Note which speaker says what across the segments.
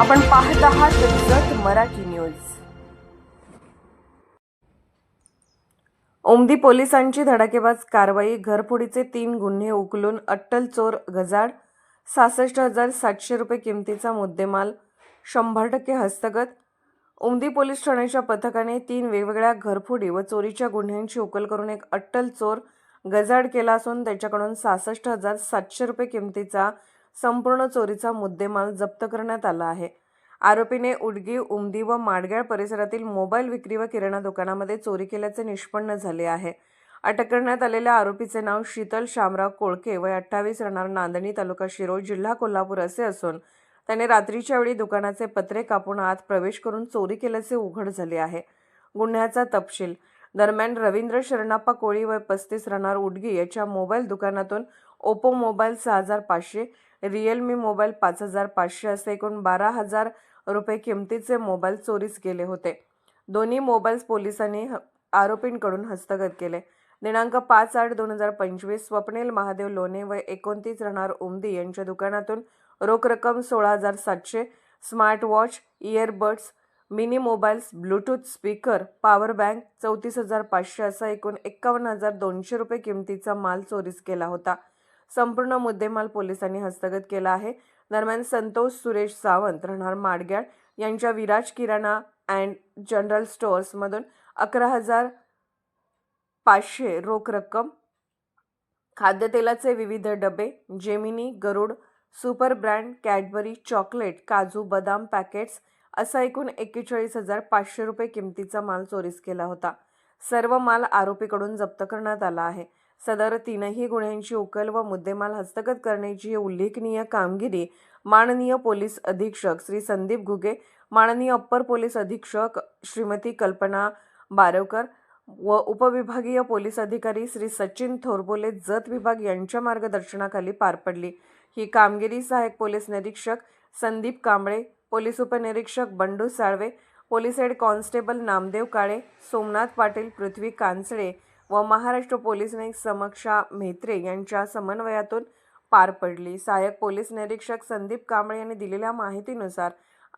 Speaker 1: आपण पाहत आहात जत मराठी न्यूज. ओमदी पोलिसांची धडाकेबाज कारवाई घरफोडीचे तीन गुन्हे उकलून अट्टल चोर गजाड सहासष्ट हजार सातशे रुपये किमतीचा मुद्देमाल शंभर टक्के हस्तगत. उमदी पोलीस ठाण्याच्या पथकाने तीन वेगवेगळ्या घरफोडी व चोरीच्या गुन्ह्यांची उकल करून एक अट्टल चोर गजाड केला असून त्याच्याकडून सहासष्ट हजार सातशे रुपये किमतीचा संपूर्ण चोरीचा मुद्देमाल जप्त करण्यात आला आहे. आरोपीने उडगी उमदी व माडगाळ परिसरातील मोबाईल विक्री व किराणा दुकानामध्ये चोरी केल्याचे निष्पन्न झाले आहे. अटक करण्यात आलेल्या आरोपीचे नाव शीतल शामराव कोळके वय अठ्ठावीस राहणार नांदणी तालुका शिरोळ जिल्हा कोल्हापूर असे असून त्याने रात्रीच्या वेळी दुकानाचे पत्रे कापून आत प्रवेश करून चोरी केल्याचे उघड झाले आहे. गुन्ह्याचा तपशील दरम्यान रवींद्र शरणाप्पा कोळी वय पस्तीस राहणार उडगी याच्या मोबाईल दुकानातून ओप्पो मोबाईल सहा हजार पाचशे रिअलमी मोबाईल पाच हजार पाचशे असे एकूण बारा हजार रुपये किमतीचे मोबाईल चोरीस गेले होते. दोन्ही मोबाईल्स पोलिसांनी ह- आरोपींकडून हस्तगत केले. दिनांक पाच आठ दोन हजार पंचवीस स्वप्नील महादेव लोणे व एकोणतीस राहणार उमदी यांच्या दुकानातून रोख रक्कम सोळा हजार सातशे smart watch earbuds mini mobiles bluetooth speaker power bank चौतीस हजार पाचशे असा एकूण एक्कावन्न हजार दोनशे रुपये किमतीचा माल चोरीस केला होता. संपूर्ण मुद्देमाल पोलिसांनी हस्तगत केला आहे. दरम्यान संतोष सुरेश सावंत राहणार माडग्याळ यांच्या विराज किराणा अँड जनरल स्टोअर्समधून अकरा हजार पाचशे रोख रक्कम खाद्यतेलाचे विविध डबे Gemini Garud super brand Cadbury chocolate काजू बदाम पॅकेट्स असा एकूण एक्केचाळीस हजार पाचशे रुपये किमतीचा माल चोरीस केला होता. सर्व माल आरोपीकडून जप्त करण्यात आला आहे. सदर तीनही गुन्ह्यांची उकल व मुद्देमाल हस्तगत करण्याची उल्लेखनीय कामगिरी माननीय पोलीस अधीक्षक श्री संदीप घुगे माननीय अप्पर पोलीस अधीक्षक श्रीमती कल्पना बारवकर व उपविभागीय पोलीस अधिकारी श्री सचिन थोरबोले जत विभाग यांच्या मार्गदर्शनाखाली पार पडली. ही कामगिरी सहाय्यक पोलीस निरीक्षक संदीप कांबळे पोलीस उपनिरीक्षक Bandu Salve police head constable Namdev Kale Somnath Patil Prithvi Kanchale व महाराष्ट्र पोलीस नाईक समक्षा म्हेत्रे यांच्या समन्वयातून पार पडली. सहाय्यक पोलीस निरीक्षक संदीप कांबळे यांनी दिलेल्या माहितीनुसार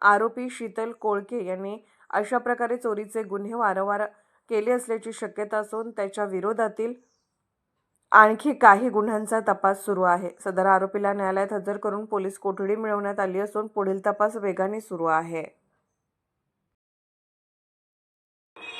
Speaker 1: आरोपी शीतल कोळके यांनी अशा प्रकारे चोरीचे गुन्हे वारंवार केले असल्याची शक्यता असून त्याच्या विरोधातील आणखी काही गुन्ह्यांचा तपास सुरू आहे. सदर आरोपीला न्यायालयात हजर करून पोलीस कोठडी मिळवण्यात आली असून पुढील तपास वेगाने सुरू आहे.